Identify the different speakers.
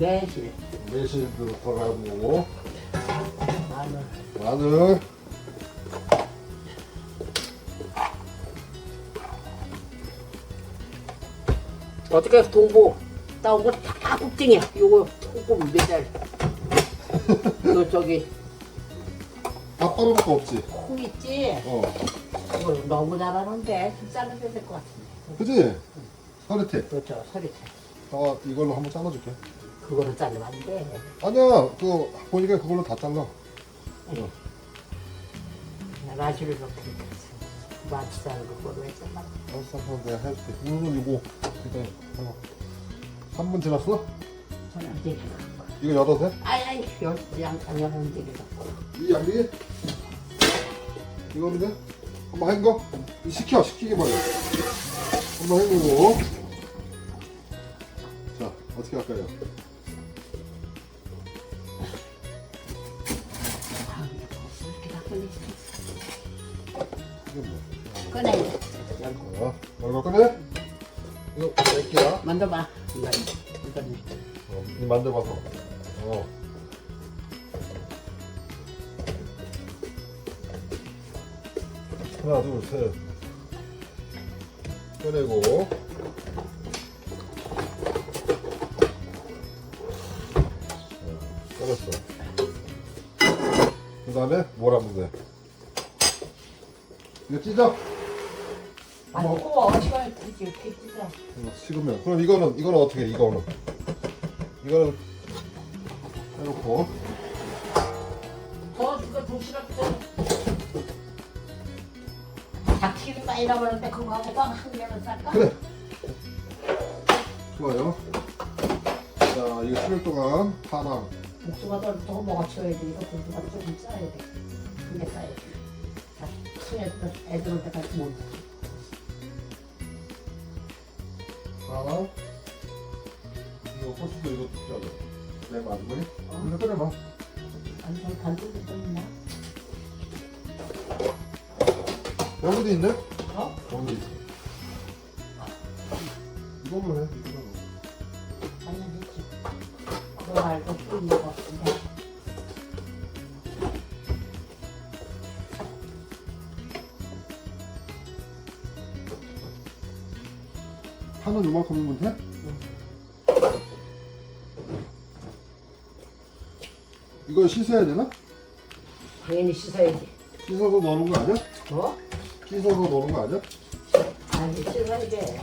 Speaker 1: 매실,
Speaker 2: 매실도 들어가고
Speaker 1: 마늘.
Speaker 2: 마늘
Speaker 1: 어떻게 동보 따온 거다 국ting이야. 요거 조금 매달. 요 저기
Speaker 2: 밥가루밖에 없지
Speaker 1: 콩 있지?
Speaker 2: 어
Speaker 1: 이걸 너무 잘하는데 좀 잘라줘야 될 것 같은데.
Speaker 2: 그지? 서리태
Speaker 1: 그렇죠, 서리태.
Speaker 2: 아 이걸로 한번 잘라줄게
Speaker 1: 안 돼.
Speaker 2: 아니야 그 보니까 그걸로 다 잘라
Speaker 1: 라지를 넣게 마치 자르는 거로 했잖아.
Speaker 2: 알았어 알았어 내가 해줄게 이거는 이거 일단 하나 3분 지났어?
Speaker 1: 저는 안 되게.
Speaker 2: 이거 열어도 돼?
Speaker 1: 아이, 아이, 여, 양, 양념 안 되게.
Speaker 2: 이 양이 이거는 돼? 한번 헹궈? 식혀 식히게 말이야 한번 헹구고 자 어떻게 할까요?
Speaker 1: 이게
Speaker 2: 뭐야?
Speaker 1: 꺼내.
Speaker 2: 자, 이거 꺼내? 이거 낼게야
Speaker 1: 만져봐. 이거, 이거는.
Speaker 2: 어, 이 만져봐서 어. 하나 둘 셋 꺼내고 자, 꺼냈어 그 다음에 뭘 하면 돼 이거 찢어
Speaker 1: 아이고, 시간이 이렇게 이렇게 찢어.
Speaker 2: 이거 식으면 그럼 이거는 이거는 어떻게 해, 이거는 이거는 해놓고
Speaker 1: 더 그거 도시락 좀. 닭튀김 많이 나버렸는데 그거 하고 빵 한 개만 쌀까?
Speaker 2: 그래. 좋아요. 자, 이거 끓일 동안 파랑.
Speaker 1: 복숭아 더, 더 먹어쳐야 돼. 이거 복숭아 좀 싸야 돼. 근데 싸야 돼. 자, 큰 애들, 애들 올 때까지 못 먹어.
Speaker 2: 파랑. 이거 호수도 이거 잘라. 내가 안 보니? 이거 끓여봐.
Speaker 1: 완전 반쪽이 좀 있나?
Speaker 2: 여기도 있네?
Speaker 1: 어?
Speaker 2: 여기 있어. 이걸로 해. 이걸로.
Speaker 1: 아니, 됐지. 그거 말고 또 같은데.
Speaker 2: 파는 요만큼이면 돼? 이거 씻어야 되나?
Speaker 1: 당연히 씻어야지.
Speaker 2: 씻어서 넣는 거 아니야?
Speaker 1: 뭐?
Speaker 2: 씻어서 넣는 거 아니야?
Speaker 1: 아니, 씻어야 돼.